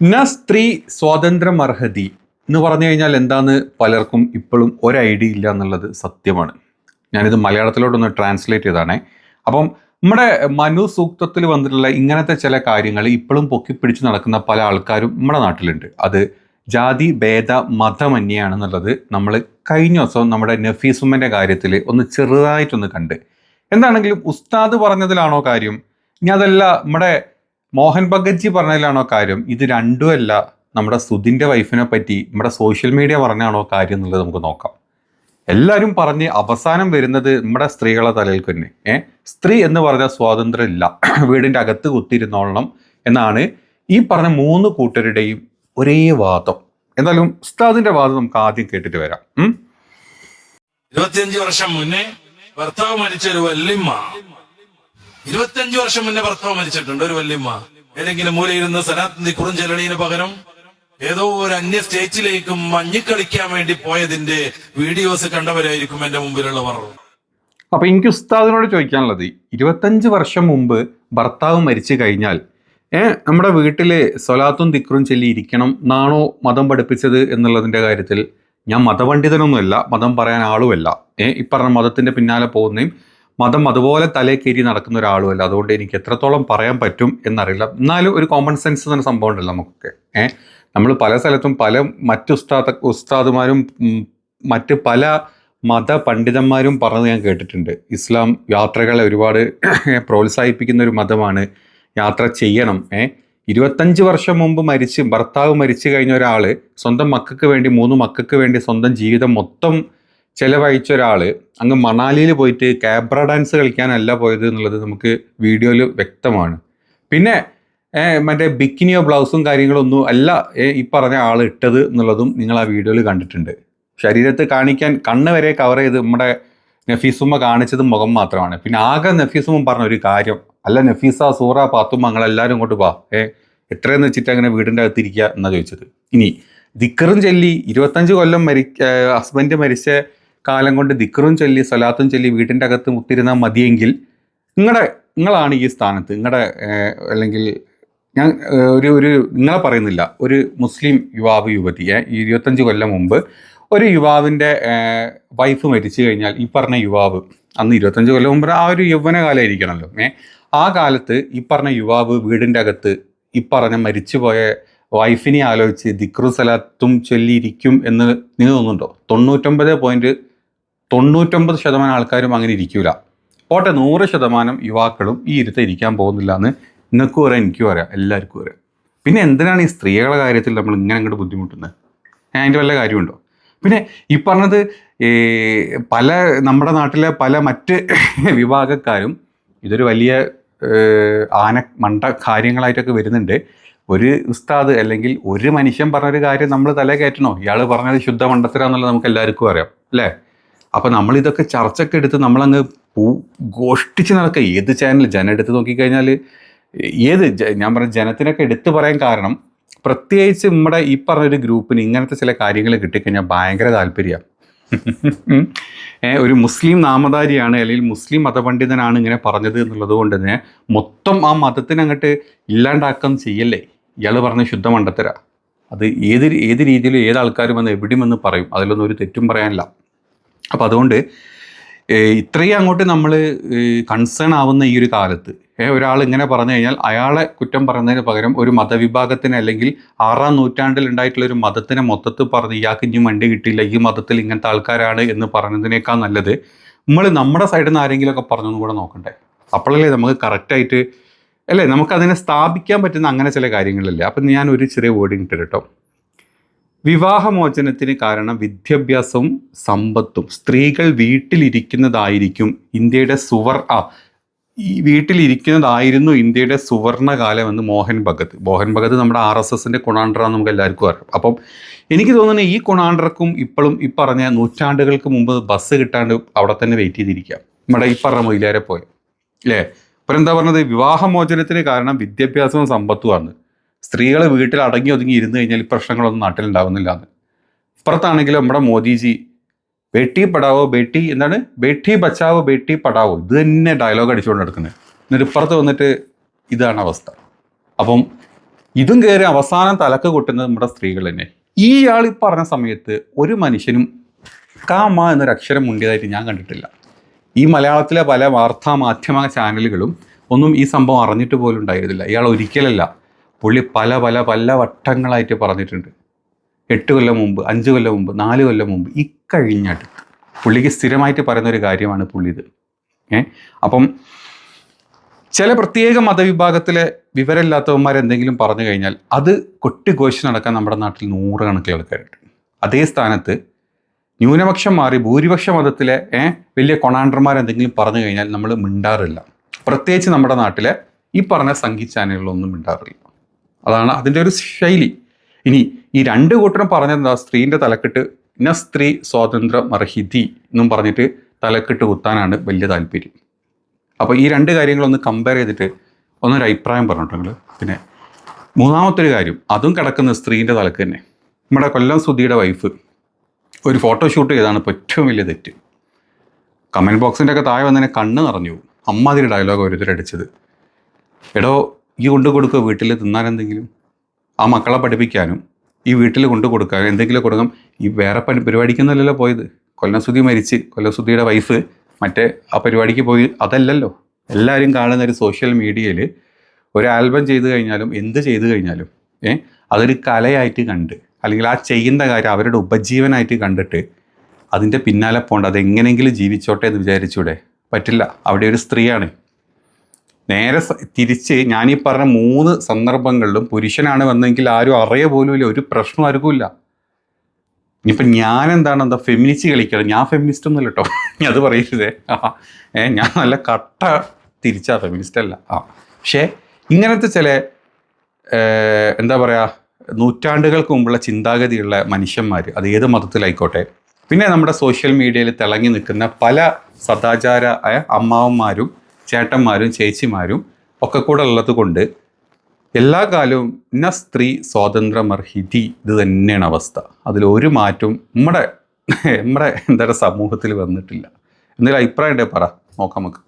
ന സ്ത്രീ സ്വാതന്ത്ര്യം അർഹതി എന്ന് പറഞ്ഞു കഴിഞ്ഞാൽ എന്താന്ന് പലർക്കും ഇപ്പോഴും ഒരു ഐഡിയ ഇല്ല എന്നുള്ളത് സത്യമാണ്. ഞാനിത് മലയാളത്തിലോട്ടൊന്ന് ട്രാൻസ്ലേറ്റ് ചെയ്താണ് അപ്പം നമ്മുടെ മനു സൂക്തത്തിൽ വന്നിട്ടുള്ള ഇങ്ങനത്തെ ചില കാര്യങ്ങൾ ഇപ്പോഴും പൊക്കിപ്പിടിച്ച് നടക്കുന്ന പല ആൾക്കാരും നമ്മുടെ നാട്ടിലുണ്ട്. അത് ജാതി ഭേദ മതമന്യാണെന്നുള്ളത് നമ്മൾ കഴിഞ്ഞ ദിവസം നമ്മുടെ നഫീസുമ്മന്റെ കാര്യത്തിൽ ഒന്ന് ചെറുതായിട്ടൊന്ന് കണ്ട്. എന്താണെങ്കിലും ഉസ്താദ് പറഞ്ഞതിലാണോ കാര്യം? ഇനി അതല്ല നമ്മുടെ മോഹൻ ഭഗത്ജി പറഞ്ഞതിലാണോ കാര്യം? ഇത് രണ്ടുമല്ല നമ്മുടെ സുധിന്റെ വൈഫിനെ പറ്റി നമ്മുടെ സോഷ്യൽ മീഡിയ പറഞ്ഞാണോ കാര്യം എന്നുള്ളത് നമുക്ക് നോക്കാം. എല്ലാവരും പറഞ്ഞ് അവസാനം വരുന്നത് നമ്മുടെ സ്ത്രീകളെ തലയിൽ തന്നെ ഏ? സ്ത്രീ എന്ന് പറഞ്ഞ സ്വാതന്ത്ര്യം ഇല്ല വീടിന്റെ അകത്ത് കുത്തിയിരുന്നോളണം എന്നാണ് ഈ പറഞ്ഞ മൂന്ന് കൂട്ടരുടെയും ഒരേ വാദം. എന്തായാലും ഉസ്താദിന്റെ വാദം നമുക്ക് ആദ്യം കേട്ടിട്ട് വരാം? ഇരുപത്തിയഞ്ച് വർഷം മുന്നേ ഭർത്താവ് മരിച്ച ഒരു വല്യമ്മ ഇരുപത്തിയഞ്ച് വർഷം മുന്നേ ഭർത്താവ് മരിച്ചിട്ടുണ്ട് ഒരു വല്യമ്മ. ഏതെങ്കിലും മൂലയിരുന്ന് സനാത്തിന്റെ കുറുഞ്ചെലണീന് പകരം ഏതോ ഒരു അന്യ സ്റ്റേറ്റിലേക്കും മഞ്ഞിക്കളിക്കാൻ വേണ്ടി പോയതിന്റെ വീഡിയോസ് കണ്ടവരായിരിക്കും എന്റെ മുമ്പിലുള്ളവർ. അപ്പൊ എനിക്ക് ഉസ്താദിനോട് ചോദിക്കാനുള്ളത് ഇരുപത്തഞ്ച് വർഷം മുമ്പ് ഭർത്താവ് മരിച്ചു കഴിഞ്ഞാൽ ഏ നമ്മുടെ വീട്ടിലെ സ്വലാത്തും ദിക്റും ചൊല്ലി ഇരിക്കണം എന്നാണോ മതം പഠിപ്പിച്ചത് എന്നുള്ളതിന്റെ കാര്യത്തിൽ ഞാൻ മതപണ്ഡിതനൊന്നുമല്ല മതം പറയാൻ ആളുമല്ല. ഏ ഇപ്പറഞ്ഞ മതത്തിന്റെ പിന്നാലെ പോകുന്നതും മതം അതുപോലെ തലേ കയറി നടക്കുന്ന ഒരാളുമല്ല. അതുകൊണ്ട് എനിക്ക് എത്രത്തോളം പറയാൻ പറ്റും എന്നറിയില്ല. എന്നാലും ഒരു കോമൺ സെൻസ് തന്നെ സംഭവം ഉണ്ടല്ലോ നമുക്കൊക്കെ. ഏ? നമ്മൾ പല സ്ഥലത്തും പല മറ്റു ഉസ്താദ ഉസ്താദുമാരും മറ്റ് പല മത പണ്ഡിതന്മാരും പറഞ്ഞത് ഞാൻ കേട്ടിട്ടുണ്ട്. ഇസ്ലാം യാത്രകളെ ഒരുപാട് പ്രോത്സാഹിപ്പിക്കുന്ന ഒരു മതമാണ്. യാത്ര ചെയ്യണം. ഏ? ഇരുപത്തഞ്ച് വർഷം മുമ്പ് മരിച്ച് ഭർത്താവ് മരിച്ചു കഴിഞ്ഞ ഒരാൾ സ്വന്തം മക്കൾക്ക് വേണ്ടി മൂന്ന് മക്കൾക്ക് വേണ്ടി സ്വന്തം ജീവിതം മൊത്തം ചെലവഴിച്ച ഒരാൾ അങ്ങ് മണാലിയിൽ പോയിട്ട് കാബ്ര ഡാൻസ് കളിക്കാനല്ല പോയത് എന്നുള്ളത് നമുക്ക് വീഡിയോയിൽ വ്യക്തമാണ്. പിന്നെ മറ്റേ ബിക്കിനിയോ ബ്ലൗസും കാര്യങ്ങളൊന്നും അല്ല ഈ പറഞ്ഞ ആൾ ഇട്ടത് എന്നുള്ളതും നിങ്ങൾ ആ വീഡിയോയിൽ കണ്ടിട്ടുണ്ട്. ശരീരത്ത് കാണിക്കാൻ കണ്ണ് വരെ കവർ ചെയ്ത് നമ്മുടെ നഫീസുമ്മ കാണിച്ചത് മുഖം മാത്രമാണ്. പിന്നെ ആകെ നഫീസുമ്മ പറഞ്ഞ ഒരു കാര്യം അല്ല നഫീസ സൂറ പാത്തുമ്മ ഞങ്ങളെല്ലാവരും ഇങ്ങോട്ട് വാ ഏ എത്രയെന്ന് വെച്ചിട്ട് അങ്ങനെ വീടിന്റെ അകത്തിരിക്കുക എന്നാണ് ചോദിച്ചത്. ഇനി ദിക്കറും ചെല്ലി ഇരുപത്തഞ്ച് കൊല്ലം മരി ഹസ്ബൻഡ് മരിച്ച കാലം കൊണ്ട് ദിക്കറും ചൊല്ലി സ്വലാത്തും ചൊല്ലി വീട്ടിന്റെ അകത്ത് മുത്തിരുന്നാൽ മതിയെങ്കിൽ നിങ്ങളുടെ നിങ്ങളാണ് ഈ സ്ഥാനത്ത്. നിങ്ങളുടെ അല്ലെങ്കിൽ ഞാൻ ഒരു ഒരു നിങ്ങളെ പറയുന്നില്ല. ഒരു മുസ്ലിം യുവാവ് യുവതിയെ ഇരുപത്തഞ്ച് കൊല്ലം മുമ്പ് ഒരു യുവാവിന്റെ വൈഫ് മരിച്ചു കഴിഞ്ഞാൽ ഈ പറഞ്ഞ യുവാവ് അന്ന് ഇരുപത്തഞ്ച് കൊല്ലം മുമ്പ് ആ ഒരു യൗവനകാലമായിരിക്കണമല്ലോ ഏ. ആ കാലത്ത് ഈ പറഞ്ഞ യുവാവ് വീടിന്റെ അകത്ത് ഈ പറഞ്ഞ മരിച്ചുപോയ വൈഫിനെ ആലോചിച്ച് ദിക്റു സലാത്തും ചൊല്ലിയിരിക്കും എന്ന് നിങ്ങൾ തോന്നുന്നുണ്ടോ? തൊണ്ണൂറ്റൊമ്പത് പോയിന്റ് തൊണ്ണൂറ്റൊമ്പത് ശതമാനം ആൾക്കാരും അങ്ങനെ ഇരിക്കൂല. പോട്ടെ നൂറ് ശതമാനം യുവാക്കളും ഈ ഇരുത്ത ഇരിക്കാൻ പോകുന്നില്ല എന്ന് നിങ്ങൾക്കും അറിയാം എനിക്കും അറിയാം എല്ലാവർക്കും അറിയാം. പിന്നെ എന്തിനാണ് ഈ സ്ത്രീകളുടെ കാര്യത്തിൽ നമ്മൾ ഇങ്ങനെ അങ്ങോട്ട് ബുദ്ധിമുട്ടുന്നത്? അതിന്റെ വല്ല കാര്യമുണ്ടോ? പിന്നെ ഈ പറഞ്ഞത് പല നമ്മുടെ നാട്ടിലെ പല മറ്റ് വിഭാഗക്കാരും ഇതൊരു വലിയ ആന മണ്ട കാര്യങ്ങളായിട്ടൊക്കെ വരുന്നുണ്ട്. ഒരു ഉസ്താദ് അല്ലെങ്കിൽ ഒരു മനുഷ്യൻ പറഞ്ഞൊരു കാര്യം നമ്മൾ തല കയറ്റണോ? ഇയാൾ പറഞ്ഞത് ശുദ്ധ മണ്ടത്തരാന്നുള്ളത് നമുക്ക് എല്ലാവർക്കും അറിയാം അല്ലേ? അപ്പം നമ്മൾ ഇതൊക്കെ ചർച്ചയൊക്കെ എടുത്ത് നമ്മളങ്ങ് പൂ ഗോഷ്ടിച്ച് നടക്കുക. ഏത് ചാനൽ ജനം എടുത്ത് നോക്കിക്കഴിഞ്ഞാൽ ഏത് ഞാൻ പറഞ്ഞ ജനത്തിനൊക്കെ എടുത്തു പറയാൻ കാരണം പ്രത്യേകിച്ച് നമ്മുടെ ഈ പറഞ്ഞൊരു ഗ്രൂപ്പിന് ഇങ്ങനത്തെ ചില കാര്യങ്ങൾ കിട്ടിക്കഴിഞ്ഞാൽ ഭയങ്കര താല്പര്യമാണ് ഒരു മുസ്ലിം നാമധാരിയാണ് അല്ലെങ്കിൽ മുസ്ലിം മതപണ്ഡിതനാണ് ഇങ്ങനെ പറഞ്ഞത് എന്നുള്ളത് കൊണ്ട് തന്നെ മൊത്തം ആ മതത്തിനെ അങ്ങോട്ട് ഇല്ലാണ്ടാക്കാൻ ചെയ്യല്ലേ? ഇയാൾ പറഞ്ഞ ശുദ്ധ മണ്ടത്തര. അത് ഏത് ഏത് രീതിയിലും ഏത് ആൾക്കാരും വന്ന് എവിടെയും വന്ന് പറയും. അതിലൊന്നും ഒരു തെറ്റും പറയാനില്ല. അപ്പം അതുകൊണ്ട് ഇത്രയും അങ്ങോട്ട് നമ്മൾ കൺസേൺ ആവുന്ന ഈ ഒരു കാലത്ത് ഒരാൾ ഇങ്ങനെ പറഞ്ഞു കഴിഞ്ഞാൽ അയാളെ കുറ്റം പറയുന്നതിന് പകരം ഒരു മതവിഭാഗത്തിന് അല്ലെങ്കിൽ ആറാം നൂറ്റാണ്ടിൽ ഉണ്ടായിട്ടുള്ള ഒരു മതത്തിനെ മൊത്തത്തിൽ പറഞ്ഞ് ഇയാൾക്ക് ഇനി വണ്ടി കിട്ടിയില്ല ഈ മതത്തിൽ ഇങ്ങനത്തെ ആൾക്കാരാണ് എന്ന് പറഞ്ഞതിനേക്കാൾ നല്ലത് നമ്മൾ നമ്മുടെ സൈഡിൽ നിന്ന് ആരെങ്കിലുമൊക്കെ പറഞ്ഞൊന്നും കൂടെ നോക്കണ്ടേ? അപ്പോഴല്ലേ നമുക്ക് കറക്റ്റായിട്ട് അല്ലേ? നമുക്കതിനെ സ്ഥാപിക്കാൻ പറ്റുന്ന അങ്ങനെ ചില കാര്യങ്ങളില്ലേ? അപ്പം ഞാൻ ഒരു ചെറിയ വേർഡിങ് ഇട്ട് കേട്ടോ. വിവാഹമോചനത്തിന് കാരണം വിദ്യാഭ്യാസവും സമ്പത്തും. സ്ത്രീകൾ വീട്ടിലിരിക്കുന്നതായിരിക്കും ഇന്ത്യയുടെ സുവർ ആ ഈ വീട്ടിലിരിക്കുന്നതായിരുന്നു ഇന്ത്യയുടെ സുവർണകാലം എന്ന് മോഹൻ ഭഗത്. മോഹൻ ഭഗത് നമ്മുടെ ആർ എസ് എസിന്റെ കുണാണ്ടറാന്ന് നമുക്ക് എല്ലാവർക്കും അറിയാം. അപ്പം എനിക്ക് തോന്നുന്നത് ഈ കുണാണ്ടർക്കും ഇപ്പോഴും ഈ പറഞ്ഞ നൂറ്റാണ്ടുകൾക്ക് മുമ്പ് ബസ് കിട്ടാണ്ട് അവിടെ തന്നെ വെയിറ്റ് ചെയ്തിരിക്കാം നമ്മുടെ ഈ പറഞ്ഞ മൊയിലാരെ പോയ അല്ലേ? അപ്പം എന്താ പറഞ്ഞത്? വിവാഹമോചനത്തിന് കാരണം വിദ്യാഭ്യാസവും സമ്പത്തുമാണ്. സ്ത്രീകൾ വീട്ടിൽ അടങ്ങി ഒതുങ്ങി ഇരുന്ന് കഴിഞ്ഞാൽ ഈ പ്രശ്നങ്ങളൊന്നും നാട്ടിലുണ്ടാവുന്നില്ല എന്ന് ഇപ്പുറത്താണെങ്കിൽ നമ്മുടെ മോദിജി ബേട്ടി പടാവോ ബേട്ടി എന്താണ്? ബേട്ടി ബച്ചാവോ ബേട്ടി പടാവോ ഇത് തന്നെ ഡയലോഗ് അടിച്ചുകൊണ്ട് നടക്കുന്നത്. എന്നിട്ട് ഇപ്പുറത്ത് വന്നിട്ട് ഇതാണ് അവസ്ഥ. അപ്പം ഇതും കയറി അവസാനം തലക്ക് കൊട്ടുന്നത് നമ്മുടെ സ്ത്രീകൾ തന്നെ. ഈ ആൾ ഈ പറഞ്ഞ സമയത്ത് ഒരു മനുഷ്യനും കാമ എന്നൊരു അക്ഷരം മുണ്ടിയതായിട്ട് ഞാൻ കണ്ടിട്ടില്ല. ഈ മലയാളത്തിലെ പല വാർത്താ മാധ്യമ ചാനലുകളും ഒന്നും ഈ സംഭവം അറിഞ്ഞിട്ട് പോലും ഉണ്ടായിരുന്നില്ല. ഇയാൾ ഒരിക്കലല്ല പുള്ളി പല പല പല വട്ടങ്ങളായിട്ട് പറഞ്ഞിട്ടുണ്ട്. എട്ട് കൊല്ലം മുമ്പ് അഞ്ച് കൊല്ലം മുമ്പ് നാല് കൊല്ലം മുമ്പ് ഇക്കഴിഞ്ഞാട്ട് പുള്ളിക്ക് സ്ഥിരമായിട്ട് പറയുന്ന ഒരു കാര്യമാണ് പുള്ളി ഇത് ഏ? അപ്പം ചില പ്രത്യേക മതവിഭാഗത്തിലെ വിവരമില്ലാത്തവന്മാർ എന്തെങ്കിലും പറഞ്ഞു കഴിഞ്ഞാൽ അത് കൊട്ടിഘോഷിച്ച് നടക്കാൻ നമ്മുടെ നാട്ടിൽ നൂറുകണക്കിന് ആൾക്കാരുണ്ട് അതേ സ്ഥാനത്ത് ന്യൂനപക്ഷം മാറി ഭൂരിപക്ഷ മതത്തിലെ വലിയ കൊണാണ്ടർമാർ എന്തെങ്കിലും പറഞ്ഞു കഴിഞ്ഞാൽ നമ്മൾ മിണ്ടാറില്ല. പ്രത്യേകിച്ച് നമ്മുടെ നാട്ടിലെ ഈ പറഞ്ഞ സംഗീത ചാനലുകളൊന്നും മിണ്ടാറില്ല. അതാണ് അതിന്റെ ഒരു ശൈലി. ഇനി ഈ രണ്ട് കൂട്ടരും പറഞ്ഞെന്താ സ്ത്രീന്റെ തലക്കെട്ട് ന സ്ത്രീ സ്വാതന്ത്ര്യം അർഹിതി എന്നും പറഞ്ഞിട്ട് തലക്കെട്ട് കുത്താനാണ് വലിയ താല്പര്യം. അപ്പോൾ ഈ രണ്ട് കാര്യങ്ങളൊന്ന് കമ്പയർ ചെയ്തിട്ട് ഒന്നൊരു അഭിപ്രായം പറഞ്ഞിട്ടുണ്ട് പിന്നെ മൂന്നാമത്തെ ഒരു കാര്യം അതും കിടക്കുന്ന സ്ത്രീന്റെ തലക്ക് തന്നെ. നമ്മുടെ കൊല്ലം സുധിയുടെ വൈഫ് ഒരു ഫോട്ടോഷൂട്ട് ചെയ്താണ് ഇപ്പോൾ ഏറ്റവും വലിയ തെറ്റ്. കമന്റ് ബോക്സിന്റെ ഒക്കെ താഴെ വന്നതിനെ കണ്ണ് നിറഞ്ഞു അമ്മാതിരി ഡയലോഗ് ഓരോരുത്തരടിച്ചത് എടോ ഈ കൊണ്ടു കൊടുക്കുക വീട്ടിൽ തിന്നാൻ എന്തെങ്കിലും ആ മക്കളെ പഠിപ്പിക്കാനും ഈ വീട്ടിൽ കൊണ്ടു കൊടുക്കാനും എന്തെങ്കിലും കൊടുക്കാം. ഈ വേറെ പണി പരിപാടിക്കൊന്നുമല്ലല്ലോ പോയത്. കൊല്ലസുതി മരിച്ച് കൊല്ലസുതിയുടെ വൈഫ് മറ്റേ ആ പരിപാടിക്ക് പോയി. അതല്ലല്ലോ. എല്ലാവരും കാണുന്ന ഒരു സോഷ്യൽ മീഡിയയിൽ ഒരു ആൽബം ചെയ്തു കഴിഞ്ഞാലും എന്ത് ചെയ്തു കഴിഞ്ഞാലും ഏ അതൊരു കലയായിട്ട് കണ്ട് അല്ലെങ്കിൽ ആ ചെയ്യുന്ന കാര്യം അവരുടെ ഉപജീവനമായിട്ട് കണ്ടിട്ട് അതിന്റെ പിന്നാലെ പോകേണ്ട അതെങ്ങനെയെങ്കിലും ജീവിച്ചോട്ടെ എന്ന് വിചാരിച്ചൂടെ? പറ്റില്ല. അവിടെ ഒരു സ്ത്രീയാണ്. നേരെ തിരിച്ച് ഞാൻ ഈ പറഞ്ഞ മൂന്ന് സന്ദർഭങ്ങളിലും പുരുഷനാണ് വന്നെങ്കിൽ ആരും അറിയ പോലുമില്ല ഒരു പ്രശ്നം ആർക്കുമില്ല ഇനിയിപ്പം ഞാൻ എന്താണ് എന്താ ഫെമിനിസ്റ്റ് കളിക്കണം ഞാൻ ഫെമിനിസ്റ്റ് ഒന്നുമല്ല കേട്ടോ അത് പറയരുതേ. ഏ ഞാൻ നല്ല കട്ട തിരിച്ചാ ഫെമിനിസ്റ്റ് അല്ല. ആ പക്ഷേ ഇങ്ങനത്തെ ചില എന്താ പറയുക നൂറ്റാണ്ടുകൾക്ക് മുമ്പുള്ള ചിന്താഗതിയുള്ള മനുഷ്യന്മാർ അത് ഏത് മതത്തിലായിക്കോട്ടെ പിന്നെ നമ്മുടെ സോഷ്യൽ മീഡിയയിൽ തിളങ്ങി നിൽക്കുന്ന പല സദാചാര അമ്മാവന്മാരും ചേട്ടന്മാരും ചേച്ചിമാരും ഒക്കെ കൂടെ ഉള്ളത് കൊണ്ട് എല്ലാ കാലവും ന സ്ത്രീ സ്വാതന്ത്ര്യമർഹിതി ഇത് തന്നെയാണ് അവസ്ഥ. അതിൽ ഒരു മാറ്റവും നമ്മുടെ നമ്മുടെ എന്താ സമൂഹത്തിൽ വന്നിട്ടില്ല. എന്തെങ്കിലും അഭിപ്രായം ഉണ്ടെങ്കിൽ പറ. നോക്കാം നമുക്ക്.